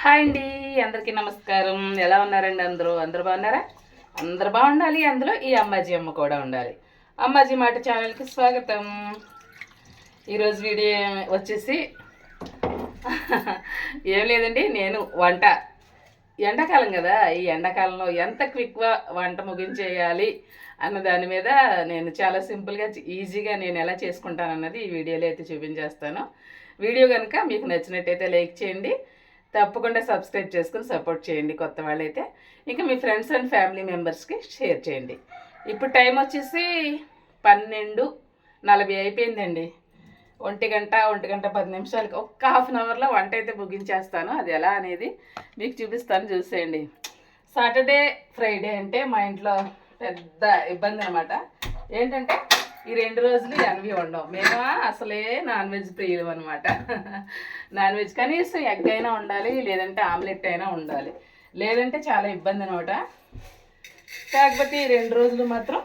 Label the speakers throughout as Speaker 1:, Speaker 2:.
Speaker 1: Hi అండి అందరికీ నమస్కారం. ఎలా ఉన్నారండి అందరూ? అందరు బాగున్నారా? అందరు బాగుండాలి. అందులో ఈ అమ్మాజీ అమ్మ కూడా ఉండాలి. అమ్మాజీ మాట ఛానల్కి స్వాగతం. ఈరోజు వీడియో వచ్చేసి ఏం లేదండి నేను వంట. ఎండాకాలం కదా ఈ ఎండాకాలంలో ఎంత క్విక్గా వంట ముగించేయాలి అన్న దాని మీద నేను చాలా సింపుల్గా ఈజీగా నేను ఎలా చేసుకుంటాను అన్నది ఈ వీడియోలో అయితే చూపించేస్తాను. వీడియో కనుక మీకు నచ్చినట్టయితే లైక్ చేయండి. తప్పకుండా సబ్స్క్రైబ్ చేసుకుని సపోర్ట్ చేయండి కొత్త వాళ్ళైతే. ఇంకా మీ ఫ్రెండ్స్ అండ్ ఫ్యామిలీ మెంబర్స్కి షేర్ చేయండి. ఇప్పుడు టైం వచ్చేసి పన్నెండు నలభై అయిపోయిందండి. ఒంటి గంట ఒంటి గంట పది నిమిషాలకి ఒక్క హాఫ్ అన్ అవర్లో వంట అయితే ముగించేస్తాను. అది ఎలా అనేది మీకు చూపిస్తాను చూసేయండి. సాటర్డే ఫ్రైడే అంటే మా ఇంట్లో పెద్ద ఇబ్బంది అనమాట ఏంటంటే ఈ రెండు రోజులు ఎన్వి ఉండవు మేము అసలే నాన్ వెజ్ ప్రియులు అనమాట నాన్ వెజ్ కనీసం ఎగ్ అయినా ఉండాలి లేదంటే ఆమ్లెట్ అయినా ఉండాలి లేదంటే చాలా ఇబ్బంది అనమాట కాకపోతే ఈ రెండు రోజులు మాత్రం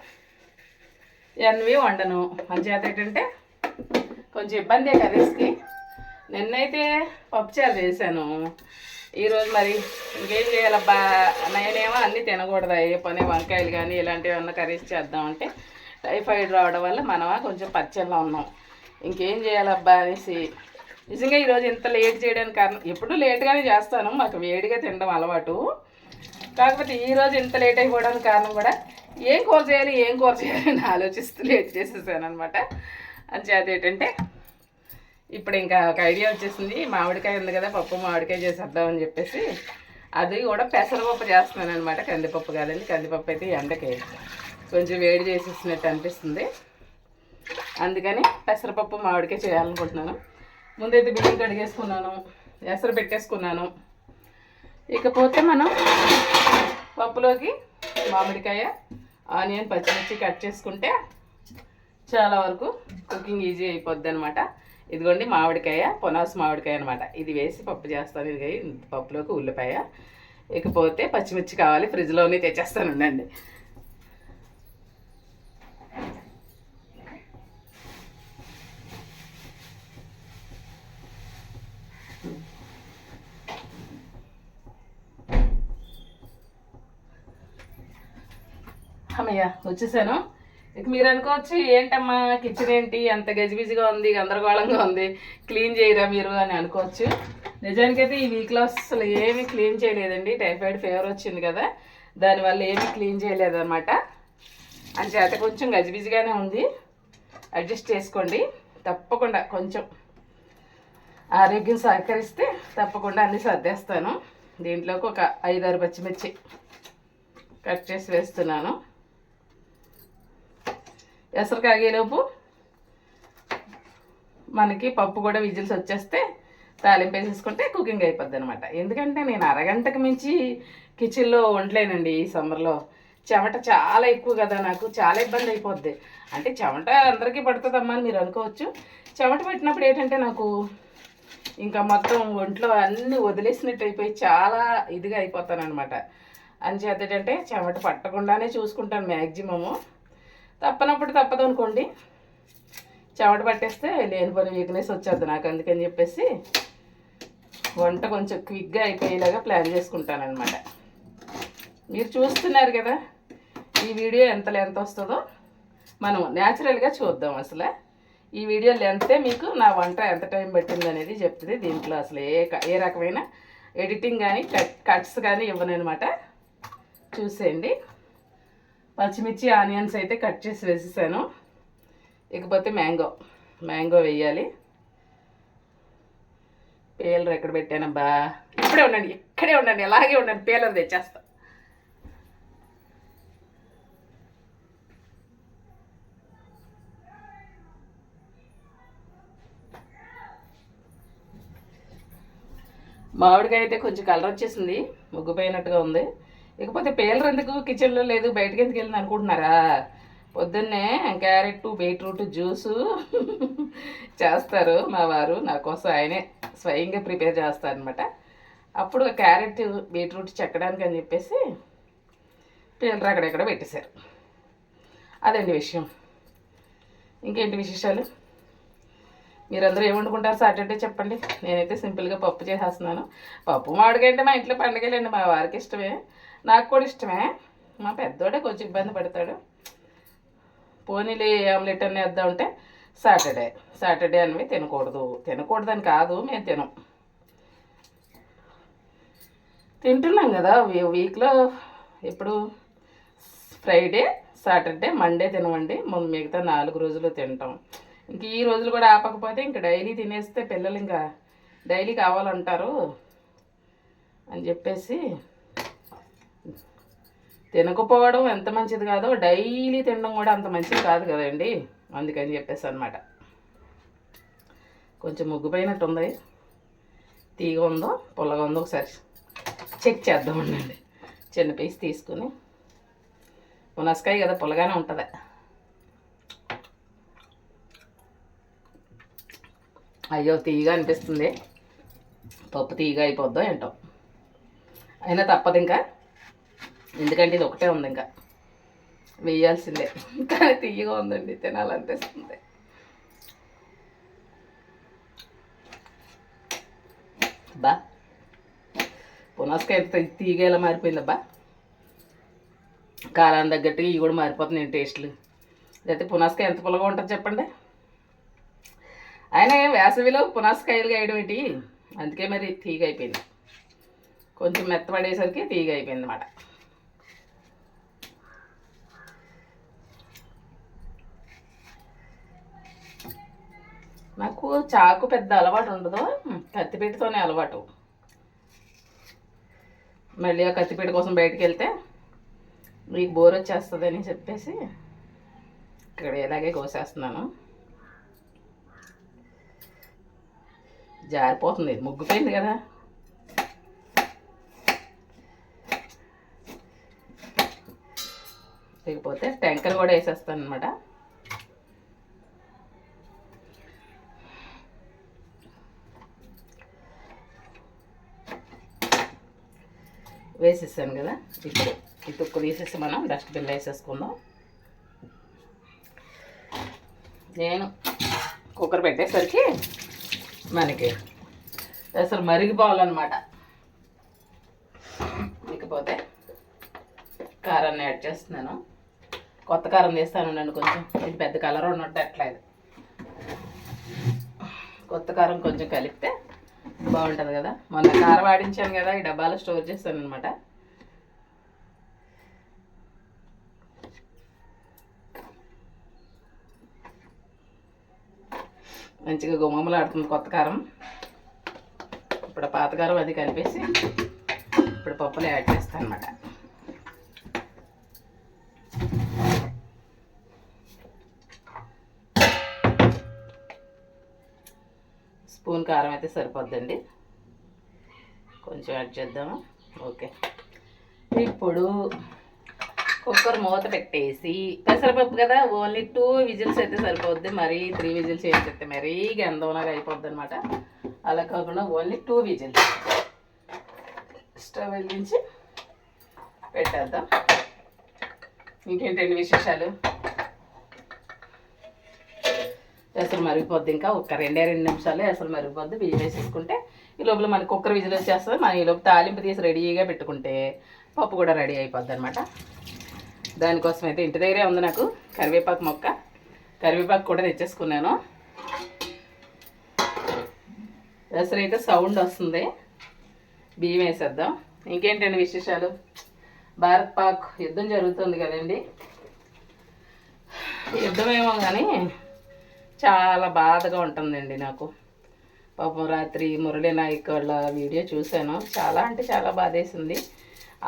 Speaker 1: ఎన్వి వండను. అంచేత ఏంటంటే కొంచెం ఇబ్బందే కర్రీస్కి నిన్నైతే పప్పుచారు చేశాను. ఈరోజు మరి ఇంకేం చేయాలబ్బా? నేనేమో అన్నీ తినకూడదు. ఏ పని వంకాయలు కానీ ఇలాంటివి ఏమన్నా కర్రీస్ చేద్దామంటే టైఫాయిడ్ రావడం వల్ల మనమా కొంచెం పచ్చల్లో ఉన్నాం. ఇంకేం చేయాలబ్బా అనేసి. నిజంగా ఈరోజు ఇంత లేట్ చేయడానికి కారణం ఎప్పుడూ లేట్గానే చేస్తాను మాకు వేడిగా తినడం అలవాటు. కాకపోతే ఈరోజు ఇంత లేట్ అయిపోవడానికి కారణం కూడా ఏం కూర చేయాలి ఏం కూర చేయాలి అని ఆలోచిస్తూ లేట్ చేసేసాను అనమాట అంచేత ఏంటంటే ఇప్పుడు ఇంకా ఒక ఐడియా వచ్చేసింది మామిడికాయ ఉంది కదా పప్పు మామిడికాయ చేసేద్దామని చెప్పేసి. అది కూడా పెసరపప్పు చేస్తున్నాను అనమాట కందిపప్పు కాదండి కందిపప్పు అయితే ఎండకేస్తాను కొంచెం వేడి చేసేసినట్టు అనిపిస్తుంది. అందుకని పెసరపప్పు మామిడికాయ చేయాలనుకుంటున్నాను. ముందైతే బియ్యం కడిగేసుకున్నాను ఎసరు పెట్టేసుకున్నాను. ఇకపోతే మనం పప్పులోకి మామిడికాయ ఆనియన్ పచ్చిమిర్చి కట్ చేసుకుంటే చాలా వరకు కుకింగ్ ఈజీ అయిపోద్ది అనమాట ఇదిగోండి మామిడికాయ పొనాసు మామిడికాయ అనమాట ఇది వేసి పప్పు చేస్తాను. ఇది పప్పులోకి ఉల్లిపాయ. ఇకపోతే పచ్చిమిర్చి కావాలి ఫ్రిడ్జ్లోనే తెచ్చేస్తాను. ఉండండి. అయ్యా వచ్చేసాను. ఇక మీరు అనుకోవచ్చు ఏంటమ్మా కిచెన్ ఏంటి? అంత గజిబిజిగా ఉంది గందరగోళంగా ఉంది. క్లీన్ చేయరా మీరు? అని అనుకోవచ్చు. నిజానికైతే ఈ వీక్లో అసలు ఏమీ క్లీన్ చేయలేదండి. టైఫాయిడ్ ఫీవర్ వచ్చింది కదా దానివల్ల ఏమీ క్లీన్ చేయలేదన్నమాట. చేత కొంచెం గజిబిజిగానే ఉంది. అడ్జస్ట్ చేసుకోండి. తప్పకుండా కొంచెం ఆరోగ్యం సహకరిస్తే తప్పకుండా అన్నీ సర్దేస్తాను. దీంట్లోకి ఒక ఐదారు పచ్చిమిర్చి కట్ చేసి వేస్తున్నాను. ఎసరు కాగేలోపు మనకి పప్పు కూడా విజిల్స్ వచ్చేస్తే తాలింపు వేసేసుకుంటే కుకింగ్ అయిపోద్ది అనమాట ఎందుకంటే నేను అరగంటకు మించి కిచెన్లో ఉండలేనండి ఈ సమ్మర్లో. చెమట చాలా ఎక్కువ కదా నాకు చాలా ఇబ్బంది అయిపోద్ది. అంటే చెమట అందరికీ పడుతుందమ్మా అని మీరు అనుకోవచ్చు. చెమట పెట్టినప్పుడు ఏంటంటే నాకు ఇంకా మొత్తం ఒంట్లో అన్నీ వదిలేసినట్టు అయిపోయి చాలా ఇదిగా అయిపోతాను అనమాట అంచేత ఏంటంటే చెమట పట్టకుండానే చూసుకుంటాను మ్యాక్సిమము. తప్పనప్పుడు తప్పదు అనుకోండి. చెమట పట్టేస్తే లేని పని వీక్నెస్ వచ్చేది నాకు అందుకని చెప్పేసి వంట కొంచెం క్విక్గా అయిపోయేలాగా ప్లాన్ చేసుకుంటాను అనమాట మీరు చూస్తున్నారు కదా ఈ వీడియో ఎంత లెంత్ వస్తుందో. మనం న్యాచురల్గా చూద్దాం అసలు. ఈ వీడియో లెంతే మీకు నా వంట ఎంత టైం పట్టింది అనేది చెప్తుంది. దీంట్లో అసలు ఏ ఏ రకమైన ఎడిటింగ్ కానీ కట్ కట్స్ కానీ ఇవ్వనమాట చూసేయండి. పచ్చిమిర్చి ఆనియన్స్ అయితే కట్ చేసి వేసేసాను. ఇకపోతే మ్యాంగో. మ్యాంగో వేయాలి. పేలర్ ఎక్కడ పెట్టానబ్బా? ఇక్కడే ఉండండి ఇక్కడే ఉండండి అలాగే ఉండండి పేలర్ తెచ్చేస్తా. మామిడికాయ అయితే కొంచెం కలర్ వచ్చేసింది ముగ్గుపోయినట్టుగా ఉంది. ఇకపోతే పేలరు ఎందుకు? కిచెన్లో లేదు బయటకి ఎందుకు వెళ్ళింది అనుకుంటున్నారా? పొద్దున్నే క్యారెట్ బీట్రూట్ జ్యూసు చేస్తారు మా వారు. నా కోసం ఆయనే స్వయంగా ప్రిపేర్ చేస్తారనమాట అప్పుడు క్యారెట్ బీట్రూట్ చెక్కడానికి అని చెప్పేసి పేలర్ అక్కడెక్కడ పెట్టేశారు. అదండి విషయం. ఇంకేంటి విశేషాలు? మీరందరూ ఏం వండుకుంటారు సాటర్డే చెప్పండి. నేనైతే సింపుల్గా పప్పు చేసేస్తున్నాను. పప్పు మామిడికాయ అంటే మా ఇంట్లో పండగలేండి మా వారికి ఇష్టమే. నాకు కూడా ఇష్టమే. మా పెద్దోడే కొంచెం ఇబ్బంది పడతాడు. పోనీలే ఆమ్లెట్ అన్నీ వేద్దాం అంటే సాటర్డే. సాటర్డే అనేవి తినకూడదు. తినకూడదని కాదు మేము తినం. తింటున్నాం కదా వీక్లో ఇప్పుడు ఫ్రైడే సాటర్డే మండే తినమండి. ముందు మిగతా నాలుగు రోజులు తింటాం. ఇంక ఈ రోజులు కూడా ఆపకపోతే ఇంక డైలీ తినేస్తే పిల్లలు ఇంకా డైలీ కావాలంటారు అని చెప్పేసి తినకపోవడం ఎంత మంచిది కాదో డైలీ తినడం కూడా అంత మంచిది కాదు కదండి. అందుకని చెప్పేసి అనమాట కొంచెం ముగ్గుపోయినట్టు ఉంది. తీగ ఉందో పుల్లగా ఉందో ఒకసారి చెక్ చేద్దాం ఉండండి చిన్న పీస్ తీసుకుని. మునసకాయ కదా పుల్లగానే ఉంటుంది. అయ్యో తీగ అనిపిస్తుంది. పప్పు తీగ అయిపోద్దో ఏంటో. అయినా తప్పదు ఇంకా. ఎందుకంటే ఇది ఒకటే ఉంది ఇంకా. వేయాల్సిందే. కానీ తీయగా ఉందండి తినాలనిపిస్తుంది. బా పునాస్కాయ ఎంత తీగ ఎలా మారిపోయిందబ్బా? కాలాన్ని తగ్గట్టుగా ఇవి కూడా మారిపోతున్నాయి టేస్ట్లు. లేకపోతే పునాస్కాయ ఎంత పుల్లగా ఉంటుంది చెప్పండి. అయినా వేసవిలో పునాస్కాయలు వేయడం ఏంటి? అందుకే మరి తీగ అయిపోయింది. కొంచెం మెత్తపడేసరికి తీగ అయిపోయింది అన్నమాట నాకు చాకు పెద్ద అలవాటు ఉండదు. కత్తిపీటతోనే అలవాటు. మళ్ళీ ఆ కత్తిపీట కోసం బయటికి వెళ్తే మీకు బోర్ వచ్చేస్తుందని చెప్పేసి ఇక్కడ ఇలాగే కోసేస్తున్నాను. జారిపోతుంది ఇది ముగ్గుపోయింది కదా. లేకపోతే టెంకర్ కూడా వేసేస్తాను అనమాట వేసేసాను కదా? ఇప్పుడు ఈ తుక్కు తీసేసి మనం డస్ట్బిన్లో వేసేసుకుందాం. నేను కుక్కర్ పెట్టేసరికి మనకి అసలు మరిగిపోవాలన్నమాట. ఇకపోతే కారాన్ని యాడ్ చేస్తున్నాను. కొత్త కారం తీస్తాను నన్ను కొంచెం. ఇది పెద్ద కలర్ ఉన్నట్టు అట్లేదు. కొత్త కారం కొంచెం కలిపితే బాగుంటుంది కదా. మొన్న కారం ఆడించాను కదా ఈ డబ్బాలో స్టోర్ చేస్తాను అనమాట మంచిగా గుమ్మలాడుతుంది కొత్త కారం. ఇప్పుడు పాతకారం పాత కారం అది కలిపేసి ఇప్పుడు పప్పులు యాడ్ చేస్తాను అనమాట స్పూన్ కారం అయితే సరిపోద్దండి. కొంచెం యాడ్ చేద్దాము? ఓకే. ఇప్పుడు కుక్కర్ మూత పెట్టేసి పెసరపప్పు కదా? ఓన్లీ టూ విజిల్స్ అయితే సరిపోద్ది. మరీ త్రీ విజిల్స్ వేసేస్తే మరీ గంధంలాగా అయిపోద్ది అనమాట అలా కాకుండా ఓన్లీ టూ విజిల్స్ స్టవ్ వెలిగించి పెట్టేద్దాం. ఇంకేంటండి విశేషాలు? అసలు మరిగిపోద్ది. ఇంకా ఒక రెండే రెండు నిమిషాలు అసలు మరిగిపోద్ది. బియ్యం వేసేసుకుంటే ఈ లోపల మనకి కుక్కర్ విజిల్ వచ్చేస్తుంది. మనం ఈ లోపల తాలింపు తీసి రెడీగా పెట్టుకుంటే పప్పు కూడా రెడీ అయిపోద్ది అనమాట దానికోసం అయితే ఇంటి దగ్గరే ఉంది నాకు కరివేపాకు మొక్క. కరివేపాకు కూడా తెచ్చేసుకున్నాను. అసలు అయితే సౌండ్ వస్తుంది. బియ్యం వేసేద్దాం. ఇంకేంటండి విశేషాలు? భారత్ పాక్ యుద్ధం జరుగుతుంది కదండి. యుద్ధమేమో కానీ చాలా బాధగా ఉంటుందండి నాకు. పాపం రాత్రి మురళీ నాయక్ వాళ్ళ వీడియో చూశాను. చాలా అంటే చాలా బాధేసింది.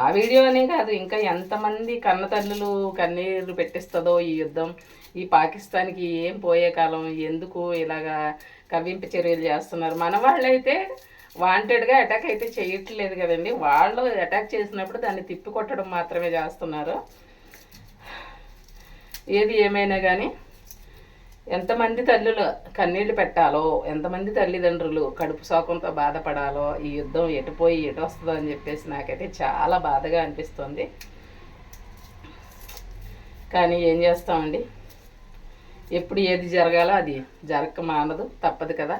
Speaker 1: ఆ వీడియో అనే కాదు ఇంకా ఎంతమంది కన్నతల్లులు కన్నీరు పెట్టిస్తుందో ఈ యుద్ధం. ఈ పాకిస్తాన్కి ఏం పోయే కాలం? ఎందుకు ఇలాగా కవ్వింపు చర్యలు చేస్తున్నారు? మన వాళ్ళైతే వాంటెడ్గా అటాక్ అయితే చేయట్లేదు కదండి. వాళ్ళు అటాక్ చేసినప్పుడు దాన్ని తిప్పి కొట్టడం మాత్రమే చేస్తున్నారు. ఏది ఏమైనా కానీ ఎంతమంది తల్లులు కన్నీళ్ళు పెట్టాలో ఎంతమంది తల్లిదండ్రులు కడుపు శోకంతో బాధపడాలో ఈ యుద్ధం ఎటుపోయి ఎటు వస్తుందో అని చెప్పేసి నాకైతే చాలా బాధగా అనిపిస్తుంది. కానీ ఏం చేస్తామండి? ఎప్పుడు ఏది జరగాలో అది జరగక మానదు తప్పదు కదా.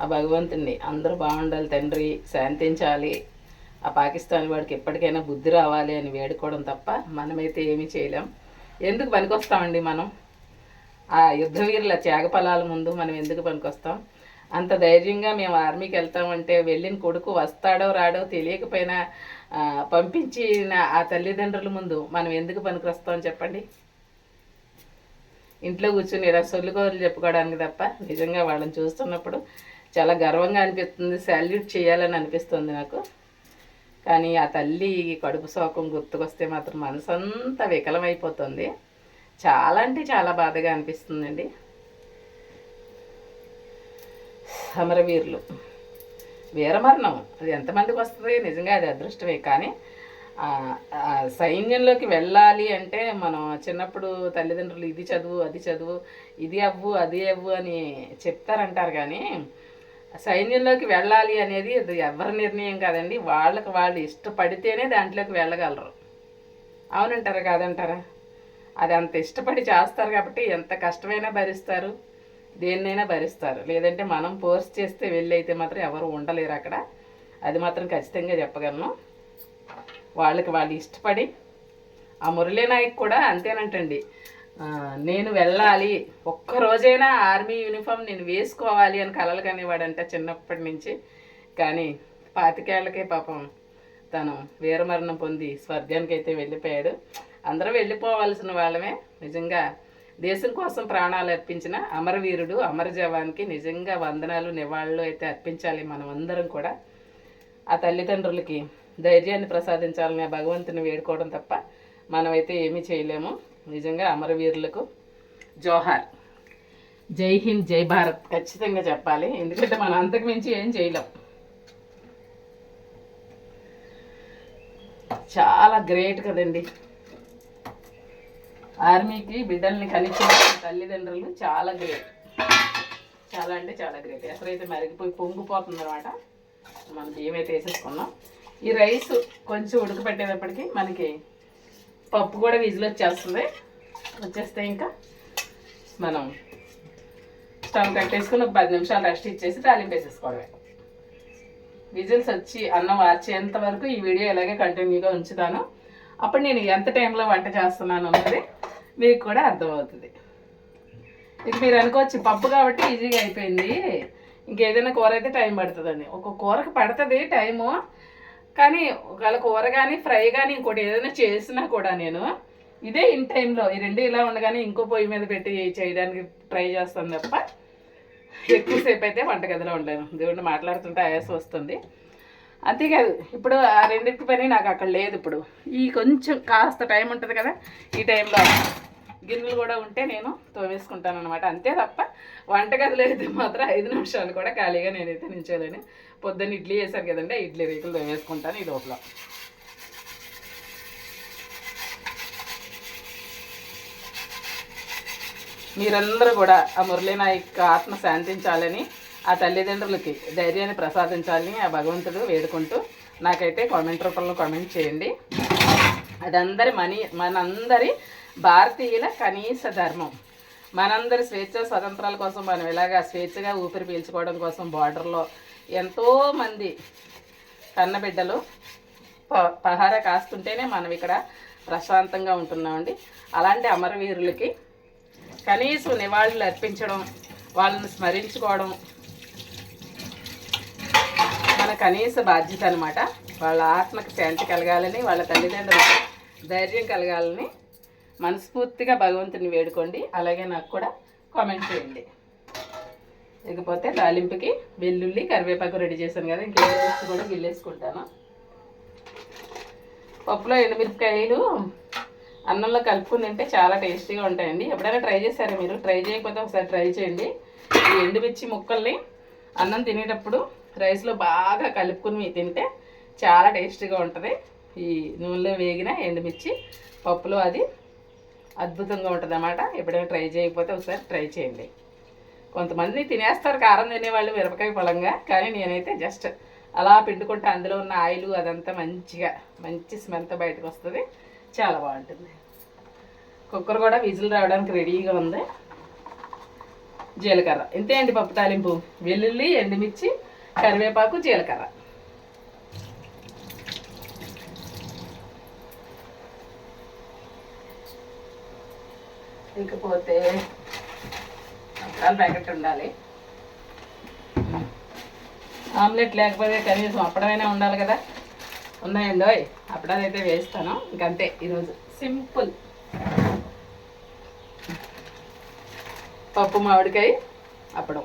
Speaker 1: ఆ భగవంతుణ్ణి అందరూ బాగుండాలి తండ్రి శాంతించాలి. ఆ పాకిస్తాన్ వాడికి ఎప్పటికైనా బుద్ధి రావాలి అని వేడుకోవడం తప్ప మనమైతే ఏమీ చేయలేం. ఎందుకు పనికొస్తామండి మనం? ఆ యుద్ధవీరుల త్యాగ ఫలాల ముందు మనం ఎందుకు పనికొస్తాం? అంత ధైర్యంగా మేము ఆర్మీకి వెళ్తామంటే వెళ్ళిన కొడుకు వస్తాడో రాడో తెలియకపోయినా పంపించిన ఆ తల్లిదండ్రుల ముందు మనం ఎందుకు పనికొస్తాం చెప్పండి? ఇంట్లో కూర్చుని ఇలా సొల్లుకోలు చెప్పుకోవడానికి తప్ప నిజంగా వాళ్ళని చూస్తున్నప్పుడు చాలా గర్వంగా అనిపిస్తుంది సాల్యూట్ చేయాలని అనిపిస్తుంది నాకు. కానీ ఆ తల్లి కడుపు శోకం గుర్తుకొస్తే మాత్రం మనసంతా వికలమైపోతుంది. చాలా అంటే చాలా బాధగా అనిపిస్తుందండి. సమరవీరులు వీరమరణం. అది ఎంతమందికి వస్తుంది? నిజంగా అది అదృష్టమే. కానీ సైన్యంలోకి వెళ్ళాలి అంటే మనం చిన్నప్పుడు తల్లిదండ్రులు ఇది చదువు అది చదువు ఇది అవ్వు అది అవ్వు అని చెప్తారంటారు కానీ సైన్యంలోకి వెళ్ళాలి అనేది అది ఎవరి నిర్ణయం కాదండి. వాళ్ళకి వాళ్ళు ఇష్టపడితేనే దాంట్లోకి వెళ్ళగలరు. అవునంటారా కాదంటారా? అది అంత ఇష్టపడి చేస్తారు కాబట్టి ఎంత కష్టమైనా భరిస్తారు దేన్నైనా భరిస్తారు. లేదంటే మనం ఫోర్స్ చేస్తే వెళ్ళి అయితే మాత్రం ఎవరు ఉండలేరు అక్కడ. అది మాత్రం ఖచ్చితంగా చెప్పగలను. వాళ్ళకి వాళ్ళు ఇష్టపడి ఆ మురళీ నాయక్ కూడా అంతేనంటండి. నేను వెళ్ళాలి. ఒక్క రోజైనా ఆర్మీ యూనిఫామ్ నేను వేసుకోవాలి అని కలలు కనేవాడంట చిన్నప్పటి నుంచి. కానీ పాతికేళ్ళకే పాపం తను వీరమరణం పొంది స్వర్గానికి అయితే వెళ్ళిపోయాడు. అందరూ వెళ్ళిపోవాల్సిన వాళ్ళమే. నిజంగా దేశం కోసం ప్రాణాలు అర్పించిన అమరవీరుడు అమర జవాన్కి నిజంగా వందనాలు నివాళులు అయితే అర్పించాలి మనం అందరం కూడా. ఆ తల్లిదండ్రులకి ధైర్యాన్ని ప్రసాదించాలని ఆ భగవంతుని వేడుకోవడం తప్ప మనమైతే ఏమీ చేయలేము. నిజంగా అమరవీరులకు జోహార్. జై హింద్ జై భారత్ ఖచ్చితంగా చెప్పాలి. ఎందుకంటే మనం అంతకు మించి ఏం చేయలేం. చాలా గ్రేట్ కదండి. ఆర్మీకి బిడ్డల్ని కనిపించిన తల్లిదండ్రులు చాలా గ్రేట్. చాలా అంటే చాలా గ్రేట్. ఎసరైతే మరిగిపోయి పొంగిపోతుంది అనమాట మనం బియ్యం అయితే వేసేసుకున్నాం. ఈ రైస్ కొంచెం ఉడకపెట్టేటప్పటికి మనకి పప్పు కూడా విజిల్ వచ్చేస్తుంది. వచ్చేస్తే ఇంకా మనం స్టవ్ కట్టేసుకుని ఒక పది నిమిషాలు రెస్ట్ ఇచ్చేసి తాలింపు వేసేసుకోవడమే. విజిల్స్ వచ్చి అన్నం వార్చేంత వరకు ఈ వీడియో ఇలాగే కంటిన్యూగా ఉంచుతాను. అప్పుడు నేను ఎంత టైంలో వంట చేస్తున్నాను అన్నది మీకు కూడా అర్థమవుతుంది. ఇక మీరు అనుకోవచ్చు పప్పు కాబట్టి ఈజీగా అయిపోయింది. ఇంకేదైనా కూర అయితే టైం పడుతుందని ఒక కూరకు పడుతుంది టైము. కానీ ఒకవేళ కూర కానీ ఫ్రై కానీ ఇంకోటి ఏదైనా చేసినా కూడా నేను ఇదే ఇన్ టైంలో ఈ రెండు ఇలా ఉండగానే ఇంకో పొయ్యి మీద పెట్టి చేయడానికి ట్రై చేస్తాను తప్ప ఎక్కువసేపు అయితే వంటగదిలో ఉండలేను. దేవుడిని మాట్లాడుతుంటే ఆయాసం వస్తుంది. అంతేకాదు ఇప్పుడు ఆ రెండింటి పని నాకు అక్కడ లేదు ఇప్పుడు. ఈ కొంచెం కాస్త టైం ఉంటుంది కదా ఈ టైంలో గిన్నెలు కూడా ఉంటే నేను తోమేసుకుంటాను అనమాట అంతే తప్ప వంటగదిలో అయితే మాత్రం ఐదు నిమిషాలు కూడా ఖాళీగా నేనైతే నించోలేను పొద్దున్న ఇడ్లీ వేశారు కదండి ఇడ్లీ రేకులు తోమేసుకుంటాను ఈ లోపల. మీరందరూ కూడా ఆ మురళీనాయక్ ఆత్మ శాంతించాలని ఆ తల్లిదండ్రులకి ధైర్యాన్ని ప్రసాదించాలని ఆ భగవంతుడు వేడుకుంటూ నాకైతే కామెంట్ రూపంలో కామెంట్ చేయండి. అదందరి మనీ మనందరి భారతీయుల కనీస ధర్మం. మనందరి స్వేచ్ఛ స్వతంత్రాల కోసం మనం ఇలాగా స్వేచ్ఛగా ఊపిరి పీల్చుకోవడం కోసం బార్డర్లో ఎంతోమంది కన్నబిడ్డలు ప- పహార కాస్తుంటేనే మనం ఇక్కడ ప్రశాంతంగా ఉంటున్నామండి. అలాంటి అమరవీరులకి కనీసం నివాళులు అర్పించడం వాళ్ళని స్మరించుకోవడం మన కనీస బాధ్యత అనమాట వాళ్ళ ఆత్మకి శాంతి కలగాలని వాళ్ళ తల్లిదండ్రులకు ధైర్యం కలగాలని మనస్ఫూర్తిగా భగవంతుని వేడుకోండి. అలాగే నాకు కూడా కామెంట్ చేయండి. ఇకపోతే తాలింపుకి వెల్లుల్లి కరివేపాకు రెడీ చేశాను కదా ఇంకేం కూడా గిల్లేసుకుంటాను. పప్పులో ఎండుమిరపకాయలు అన్నంలో కలుపుకుని తింటే చాలా టేస్టీగా ఉంటాయండి. ఎప్పుడైనా ట్రై చేశారా మీరు? ట్రై చేయకపోతే ఒకసారి ట్రై చేయండి. ఈ ఎండుమిర్చి ముక్కల్ని అన్నం తినేటప్పుడు రైస్లో బాగా కలుపుకుని తింటే చాలా టేస్టీగా ఉంటుంది. ఈ నూనెలో వేగిన ఎండుమిర్చి పప్పులో అది అద్భుతంగా ఉంటుంది అనమాట ఎప్పుడైనా ట్రై చేయకపోతే ఒకసారి ట్రై చేయండి. కొంతమంది తినేస్తారు కారం తినేవాళ్ళు మిరపకాయ పొలంగా కానీ నేనైతే జస్ట్ అలా పిండుకుంటే. అందులో ఉన్న ఆయిల్ అదంతా మంచిగా మంచి స్మెల్తో బయటకు వస్తుంది. చాలా బాగుంటుంది. కుక్కర్ కూడా విజిల్ రావడానికి రెడీగా ఉంది. జీలకర్ర. ఇంతే అండి పప్పు తాలింపు. వెల్లుల్లి ఎండుమిర్చి కరివేపాకు జీలకర్ర. ఇంకపోతే అప్పడాల ప్యాకెట్ ఉండాలి. ఆమ్లెట్ లేకపోతే కనీసం అప్పడమైనా ఉండాలి కదా. ఉన్నాయండి ఓయ్ అప్పడాలు అయితే వేస్తాను. ఇంకంతే ఈరోజు. సింపుల్. పప్పు మామిడికాయ అప్పడం.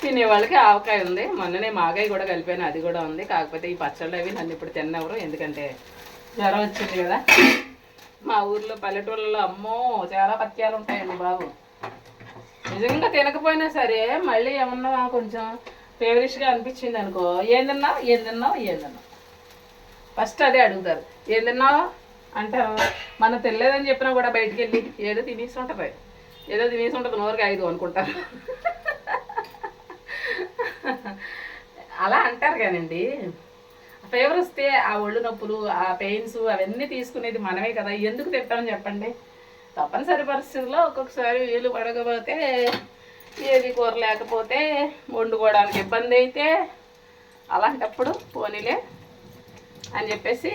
Speaker 1: తినే వాళ్ళకి ఆవకాయ ఉంది. మొన్ననే మాగాయ కూడా కలిపాను అది కూడా ఉంది. కాకపోతే ఈ పచ్చళ్ళు అవి నన్ను ఇప్పుడు తిన్నవరు. ఎందుకంటే జ్వరం వచ్చింది కదా. మా ఊర్లో పల్లెటూళ్ళలో అమ్మో చాలా పత్యాలు ఉంటాయండి బాబు. నిజంగా తినకపోయినా సరే మళ్ళీ ఏమన్నా కొంచెం ఫేవరిష్గా అనిపించింది అనుకో ఏం తిన్నావు? ఏం తిన్నావు? ఏం తిన్నావు? ఫస్ట్ అదే అడుగుతారు ఏం తిన్నావు? అంటారు. మనం తెలియదని చెప్పినా కూడా బయటికి వెళ్ళి ఏదో తినేసి ఉంటుంది. ఏదో తినేసి ఉంటుంది నోరుకి ఐదు అనుకుంటారు. అలా అంటారు కానండి. ఫీవర్ వస్తే ఆ ఒళ్ళు నొప్పులు ఆ పెయిన్స్ అవన్నీ తీసుకునేది మనమే కదా. ఎందుకు తింటామని చెప్పండి? తప్పనిసరి పరిస్థితుల్లో ఒక్కొక్కసారి వీలు పడకపోతే ఏది కూర లేకపోతే వండుకోవడానికి ఇబ్బంది అయితే అలాంటప్పుడు పోనీలే అని చెప్పేసి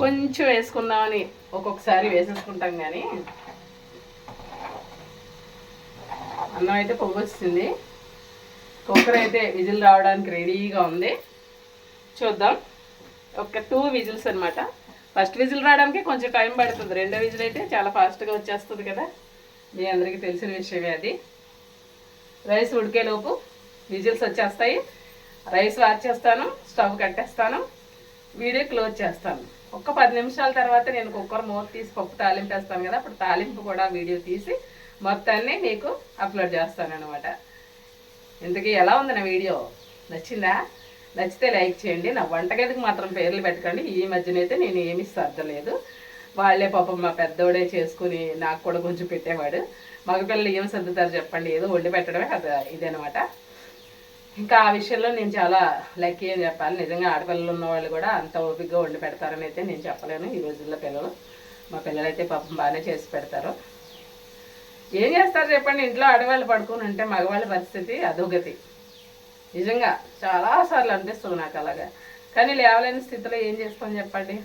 Speaker 1: కొంచెం వేసుకుందామని ఒక్కొక్కసారి వేసేసుకుంటాం కానీ అన్నం అయితే పొగొచ్చింది. కుక్కర్ అయితే విజిల్ రావడానికి రెడీగా ఉంది. చూద్దాం. ఒక టూ విజిల్స్ అనమాట ఫస్ట్ విజిల్ రావడానికి కొంచెం టైం పడుతుంది. రెండో విజిల్ అయితే చాలా ఫాస్ట్గా వచ్చేస్తుంది కదా. మీ అందరికీ తెలిసిన విషయమే అది. రైస్ ఉడికేలోపు విజిల్స్ వచ్చేస్తాయి. రైస్ వాచ్ చేస్తాను స్టవ్ కట్టేస్తాను వీడియో క్లోజ్ చేస్తాను. ఒక్క పది నిమిషాల తర్వాత నేను కుక్కర్ మూత తీసి పప్పు తాలింపేస్తాను కదా అప్పుడు తాలింపు కూడా వీడియో తీసి మొత్తాన్ని మీకు అప్లోడ్ చేస్తాను అనమాట ఇంతకీ ఎలా ఉంది నా వీడియో? నచ్చిందా? నచ్చితే లైక్ చేయండి. నా వంటగదికి మాత్రం పేర్లు పెట్టకండి. ఈ మధ్యనైతే నేను ఏమీ సర్దలేదు. వాళ్ళే పాపం మా పెద్దోడే చేసుకుని నాకు కూడా కొంచెం పెట్టేవాడు. మగపిల్లలు ఏం సర్దుతారు చెప్పండి. ఏదో వండి పెట్టడమే అది ఇదనమాట ఇంకా ఆ విషయంలో నేను చాలా లక్కీ అని చెప్పాలి. నిజంగా ఆడపిల్లలు ఉన్న వాళ్ళు కూడా అంత ఓపికగా వండి పెడతారని అయితే నేను చెప్పలేను. ఈ రోజుల్లో పిల్లలు మా పిల్లలు అయితే పాపం బాగానే చేసి పెడతారు. ఏం చేస్తారు చెప్పండి. ఇంట్లో ఆడవాళ్ళు పడుకుని ఉంటే మగవాళ్ళ పరిస్థితి అధోగతి. నిజంగా చాలాసార్లు అనిపిస్తుంది నాకు అలాగా. కానీ లేవలేని స్థితిలో ఏం చేస్తాం చెప్పండి?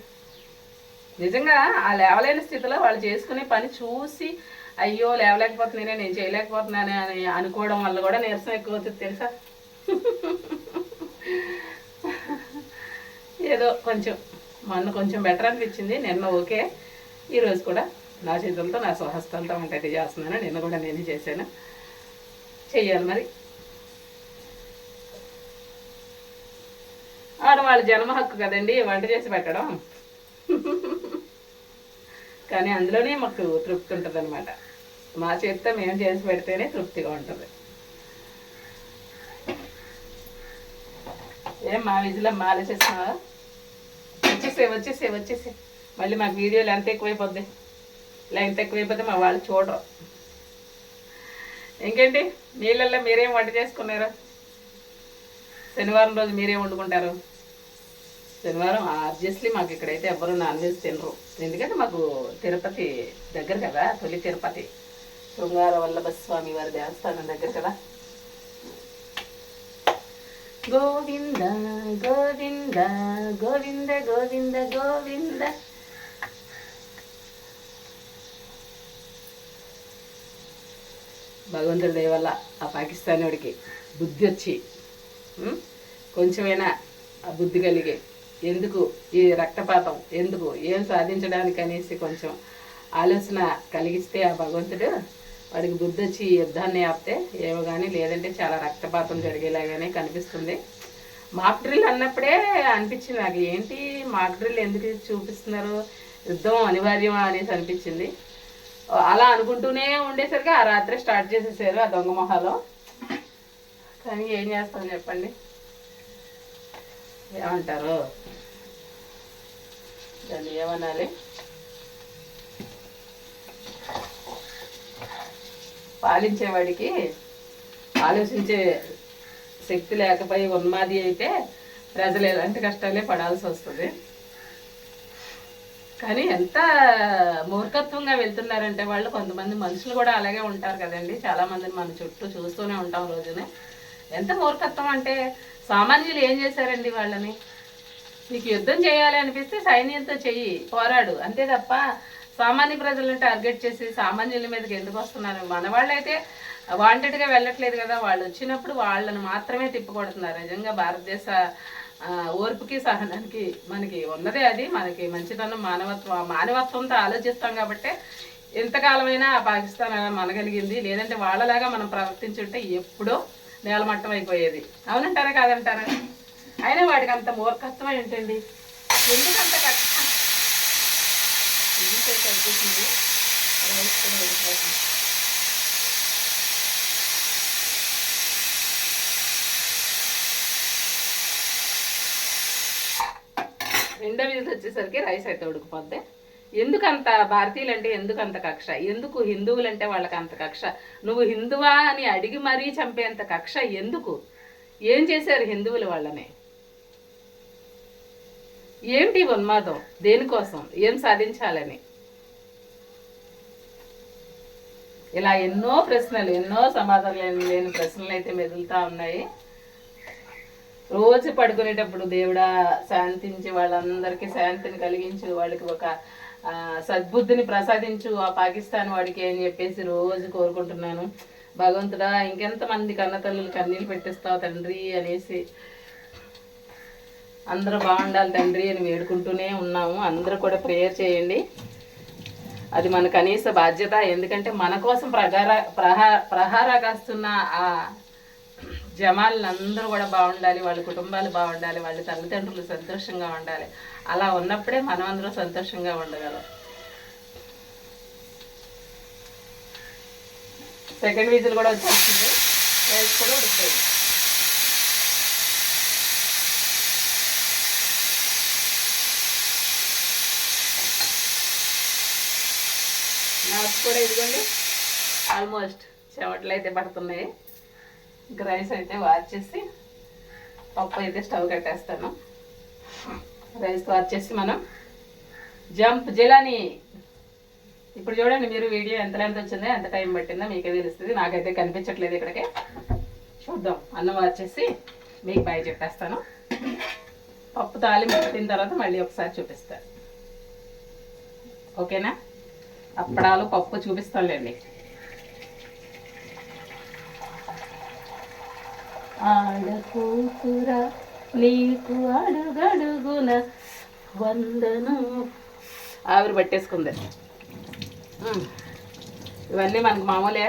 Speaker 1: నిజంగా ఆ లేవలేని స్థితిలో వాళ్ళు చేసుకునే పని చూసి అయ్యో లేవలేకపోతున్నానే నేను చేయలేకపోతున్నానే అని అనుకోవడం వల్ల కూడా నీరసం ఎక్కువ అవుతుంది తెలుసా? ఏదో కొంచెం మొన్న కొంచెం బెటర్ అనిపించింది. నిన్న ఓకే. ఈరోజు కూడా నా చేతులతో నా స్వహస్తాలతో వంట చేస్తున్నాను. నిన్న కూడా నేనే చేశాను. చెయ్యాలి మరి. ఆడవాళ్ళ జన్మ హక్కు కదండి వంట చేసి పెట్టడం. కానీ అందులోనే మాకు తృప్తి ఉంటుంది అనమాట మా చేతితో మేము చేసి పెడితేనే తృప్తిగా ఉంటుంది. ఏం మా విజిలో మాలేసేస్తున్నావా వచ్చేసే వచ్చేసే వచ్చేసే మళ్ళీ మాకు వీడియోలు ఎంత ఎక్కువైపోద్ది. లెంత్ ఎక్కువైపోతే మా వాళ్ళు చూడరు. ఇంకేంటి? నీళ్ళల్లో మీరేం వంట చేసుకున్నారు? శనివారం రోజు మీరేం వండుకుంటారు? శనివారం ఆబ్వియస్లీ మాకు ఇక్కడైతే ఎవ్వరు నాన్ వెజ్ తినరు. ఎందుకంటే మాకు తిరుపతి దగ్గర కదా తొలి తిరుపతి. శృంగార వల్లభ స్వామి వారి దేవస్థానం దగ్గర కదా. గోవింద గోవింద గోవింద గోవింద గోవింద. భగవంతుడి దయ వల్ల ఆ పాకిస్తాన్ వాడికి బుద్ధి వచ్చి కొంచెమైనా ఆ బుద్ధి కలిగే ఎందుకు ఈ రక్తపాతం? ఎందుకు? ఏం సాధించడానికి అనేసి కొంచెం ఆలోచన కలిగిస్తే ఆ భగవంతుడు వాడికి బుద్ధి వచ్చి ఈ యుద్ధాన్ని ఆపితే ఏమో కానీ లేదంటే చాలా రక్తపాతం జరిగేలాగానే కనిపిస్తుంది. మాక్ డ్రిల్ అన్నప్పుడే అనిపించింది నాకు. ఏంటి మాక్ డ్రిల్ ఎందుకు చూపిస్తున్నారు? యుద్ధం అనివార్యమా అనేసి అనిపించింది. అలా అనుకుంటూనే ఉండేసరికి ఆ రాత్రి స్టార్ట్ చేసేసారు ఆ దొంగ మొహాలో. కానీ ఏం చేస్తాం చెప్పండి? ఏమంటారు? దాన్ని ఏమనాలి? పాలించేవాడికి ఆలోచించే శక్తి లేకపోయి ఉన్మాది అయితే ప్రజలు ఎలాంటి కష్టాలే పడాల్సి వస్తుంది. కానీ ఎంత మూర్ఖత్వంగా వెళ్తున్నారంటే వాళ్ళు కొంతమంది మనుషులు కూడా అలాగే ఉంటారు కదండి. చాలామంది మన చుట్టూ చూస్తూనే ఉంటాం రోజునే. ఎంత మూర్ఖత్వం అంటే సామాన్యులు ఏం చేశారండి వాళ్ళని? నీకు యుద్ధం చేయాలి అనిపిస్తే సైన్యంతో చెయ్యి పోరాడు. అంతే తప్ప సామాన్య ప్రజలను టార్గెట్ చేసి సామాన్యుల మీదకి ఎందుకు వస్తున్నారు? మన వాళ్ళైతే వాంటెడ్గా వెళ్ళట్లేదు కదా. వాళ్ళు వచ్చినప్పుడు వాళ్ళని మాత్రమే తిప్పికొడుతున్నారు. నిజంగా భారతదేశ ఓర్పుకి సహనానికి మనకి ఉన్నదే అది. మనకి మంచితనం మానవత్వం మానవత్వంతో ఆలోచిస్తాం కాబట్టి ఎంతకాలమైనా పాకిస్తాన్ మనగలిగింది. లేదంటే వాళ్ళలాగా మనం ప్రవర్తించుంటే ఎప్పుడో నేలమట్టం అయిపోయేది. అవునంటారా కాదంటారా? అయినా వాడికి అంత మూర్ఖత్వం ఏంటండి? ఎందుకంత కష్టం ఎందుకైతే అనిపిస్తుంది రెండో విజిల్ వచ్చేసరికి రైస్ అయితే ఉడికిపోద్ది. ఎందుకంత భారతీయులంటే ఎందుకంత ఎందుకు అంత కక్ష? ఎందుకు హిందువులంటే వాళ్ళకి అంత కక్ష? నువ్వు హిందువా అని అడిగి మరీ చంపేంత కక్ష ఎందుకు? ఏం చేశారు హిందువులు వాళ్ళని? ఏంటి ఉన్మాదం? దేనికోసం? ఏం సాధించాలని? ఇలా ఎన్నో ప్రశ్నలు ఎన్నో సమాధానం లేని ప్రశ్నలు అయితే మెదులుతా ఉన్నాయి. రోజు పడుకునేటప్పుడు దేవుడా శాంతించి వాళ్ళందరికీ శాంతిని కలిగించి. వాళ్ళకి ఒక సద్బుద్ధిని ప్రసాదించు ఆ పాకిస్తాన్ వాడికి అని చెప్పేసి రోజు కోరుకుంటున్నాను. భగవంతుడా ఇంకెంతమంది కన్నతల్లులు కన్నీళ్ళు పెట్టిస్తావు తండ్రి అనేసి. అందరూ బాగుండాలి తండ్రి అని వేడుకుంటూనే ఉన్నాము. అందరూ కూడా ప్రేయర్ చేయండి. అది మన కనీస బాధ్యత. ఎందుకంటే మన కోసం ప్రగార ప్రహా ప్రహారా కాస్తున్న ఆ జమాలను అందరూ కూడా బాగుండాలి వాళ్ళ కుటుంబాలు బాగుండాలి వాళ్ళ తల్లిదండ్రులు సంతోషంగా ఉండాలి. అలా ఉన్నప్పుడే మనం అందరూ సంతోషంగా ఉండగలం. సెకండ్ విజిల్ కూడా వచ్చేస్తుంది రైస్ కూడా ఉడుకుతుంది నాకు కూడా ఇదిగోండి. ఆల్మోస్ట్ చెమటలు అయితే పడుతున్నాయి. రైస్ అయితే వార్చేసి పప్పు అయితే స్టవ్ కట్టేస్తాను. రైస్ వార్చేసి మనం జంప్ జిలాని. ఇప్పుడు చూడండి మీరు వీడియో ఎంత లెంత్ వచ్చిందో ఎంత టైం పట్టిందో మీకే తెలుస్తుంది. నాకైతే కనిపించట్లేదు ఇక్కడికి. చూద్దాం. అన్నం వచ్చేసి మీకు బాయ్ చెప్పేస్తాను. పప్పు తాలి పెట్టిన తర్వాత మళ్ళీ ఒకసారి చూపిస్తాను. ఓకేనా? అప్పడాలు పప్పు చూపిస్తాంలేండి ఆడకూతురా నీకు అడుగడుగున వందను. ఆవిరి పట్టేసుకుంది. ఇవన్నీ మనకు మామూలే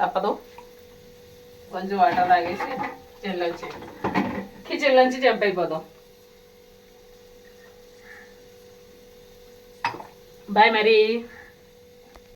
Speaker 1: తప్పదు. కొంచెం వాటర్ తాగేసి కిచెన్లోంచి కిచెన్లోంచి జంప్ అయిపోదాం. బాయ్ మరి